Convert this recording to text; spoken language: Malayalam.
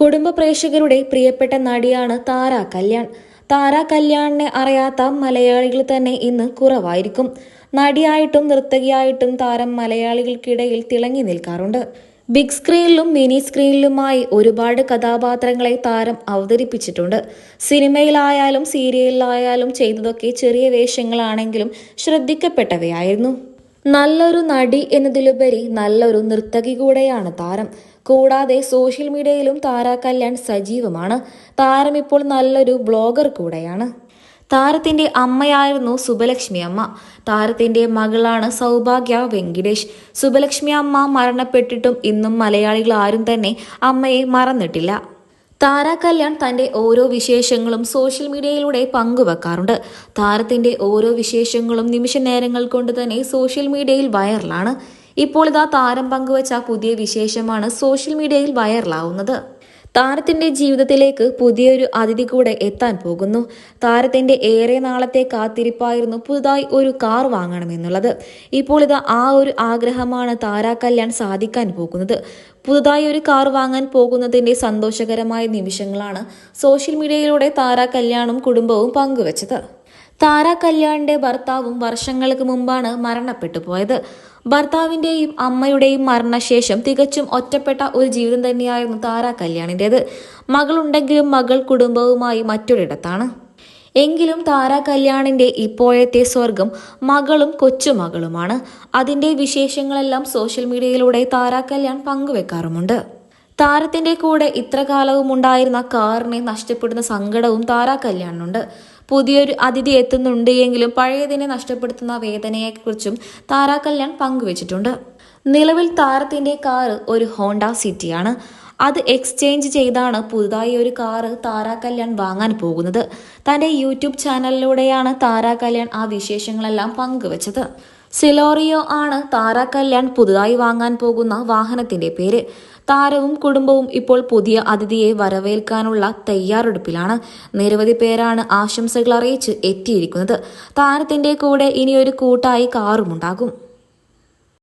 കുടുംബ പ്രേക്ഷകരുടെ പ്രിയപ്പെട്ട നടിയാണ് താര കല്യാൺ. താര കല്യാണിനെ അറിയാത്ത മലയാളികൾ തന്നെ ഇന്ന് കുറവായിരിക്കും. നടിയായിട്ടും നർത്തകിയായിട്ടും താരം മലയാളികൾക്കിടയിൽ തിളങ്ങി നിൽക്കാറുണ്ട്. ബിഗ് സ്ക്രീനിലും മിനി സ്ക്രീനിലുമായി ഒരുപാട് കഥാപാത്രങ്ങളെ താരം അവതരിപ്പിച്ചിട്ടുണ്ട്. സിനിമയിലായാലും സീരിയലിലായാലും ചെയ്തതൊക്കെ ചെറിയ വേഷങ്ങളാണെങ്കിലും ശ്രദ്ധിക്കപ്പെട്ടവയായിരുന്നു. നല്ലൊരു നടി എന്നതിലുപരി നല്ലൊരു നർത്തകി കൂടെയാണ് താരം. കൂടാതെ സോഷ്യൽ മീഡിയയിലും താര കല്യാൺ സജീവമാണ്. താരം ഇപ്പോൾ നല്ലൊരു ബ്ലോഗർ കൂടെയാണ്. താരത്തിന്റെ അമ്മയായിരുന്നു സുബലക്ഷ്മി അമ്മ. താരത്തിന്റെ മകളാണ് സൗഭാഗ്യ വെങ്കിടേഷ്. സുബലക്ഷ്മി അമ്മ മരണപ്പെട്ടിട്ടും ഇന്നും മലയാളികൾ ആരും തന്നെ അമ്മയെ മറന്നിട്ടില്ല. താര കല്യാൺ തന്റെ ഓരോ വിശേഷങ്ങളും സോഷ്യൽ മീഡിയയിലൂടെ പങ്കുവെക്കാറുണ്ട്. താരത്തിന്റെ ഓരോ വിശേഷങ്ങളും നിമിഷ നേരങ്ങൾ കൊണ്ട് തന്നെ സോഷ്യൽ മീഡിയയിൽ വൈറലാണ്. ഇപ്പോൾ ഇതാ താരം പങ്കുവച്ച പുതിയ വിശേഷമാണ് സോഷ്യൽ മീഡിയയിൽ വൈറലാവുന്നത്. താരത്തിന്റെ ജീവിതത്തിലേക്ക് പുതിയൊരു അതിഥി കൂടെ എത്താൻ പോകുന്നു. താരത്തിന്റെ ഏറെ നാളത്തെ കാത്തിരിപ്പായിരുന്നു പുതുതായി ഒരു കാർ വാങ്ങണമെന്നുള്ളത്. ഇപ്പോൾ ഇത് ആ ഒരു ആഗ്രഹമാണ് താര കല്യാൺ സാധിക്കാൻ പോകുന്നത്. പുതുതായി ഒരു കാർ വാങ്ങാൻ പോകുന്നതിന്റെ സന്തോഷകരമായ നിമിഷങ്ങളാണ് സോഷ്യൽ മീഡിയയിലൂടെ താര കല്യാണും കുടുംബവും പങ്കുവച്ചത്. താര കല്യാണിന്റെ ഭർത്താവും വർഷങ്ങൾക്ക് മുമ്പാണ് മരണപ്പെട്ടു പോയത്. ഭർത്താവിന്റെയും അമ്മയുടെയും മരണശേഷം തികച്ചും ഒറ്റപ്പെട്ട ഒരു ജീവിതം തന്നെയായിരുന്നു താര കല്യാണിന്റെത് മകളുണ്ടെങ്കിലും മകൾ കുടുംബവുമായി മറ്റൊരിടത്താണ്. എങ്കിലും താര കല്യാണിന്റെ ഇപ്പോഴത്തെ സ്വർഗം മകളും കൊച്ചുമകളുമാണ്. അതിന്റെ വിശേഷങ്ങളെല്ലാം സോഷ്യൽ മീഡിയയിലൂടെ താര കല്യാൺ പങ്കുവെക്കാറുമുണ്ട്. താരത്തിന്റെ കൂടെ ഇത്ര കാലവും ഉണ്ടായിരുന്ന കാറിനെ നഷ്ടപ്പെടുന്ന സങ്കടവും താര കല്യാണിനുണ്ട്. പുതിയൊരു അതിഥി എത്തുന്നുണ്ട് എങ്കിലും പഴയതിനെ നഷ്ടപ്പെടുത്തുന്ന വേദനയെക്കുറിച്ചും താര കല്യാൺ പങ്കുവച്ചിട്ടുണ്ട്. നിലവിൽ താരത്തിന്റെ കാറ് ഒരു ഹോണ്ട സിറ്റിയാണ്. അത് എക്സ്ചേഞ്ച് ചെയ്താണ് പുതുതായി ഒരു കാറ് താര കല്യാൺ വാങ്ങാൻ പോകുന്നത്. തന്റെ യൂട്യൂബ് ചാനലിലൂടെയാണ് താര കല്യാൺ ആ വിശേഷങ്ങളെല്ലാം പങ്കുവച്ചത്. സിലോറിയോ ആണ് താര കല്യാൺ പുതുതായി വാങ്ങാൻ പോകുന്ന വാഹനത്തിന്റെ പേര്. താരവും കുടുംബവും ഇപ്പോൾ പുതിയ അതിഥിയെ വരവേൽക്കാനുള്ള തയ്യാറെടുപ്പിലാണ്. നിരവധി പേരാണ് ആശംസകൾ അറിയിച്ച് എത്തിയിരിക്കുന്നത്. താരത്തിന്റെ കൂടെ ഇനിയൊരു കൂട്ടായി കാറുമുണ്ടാകും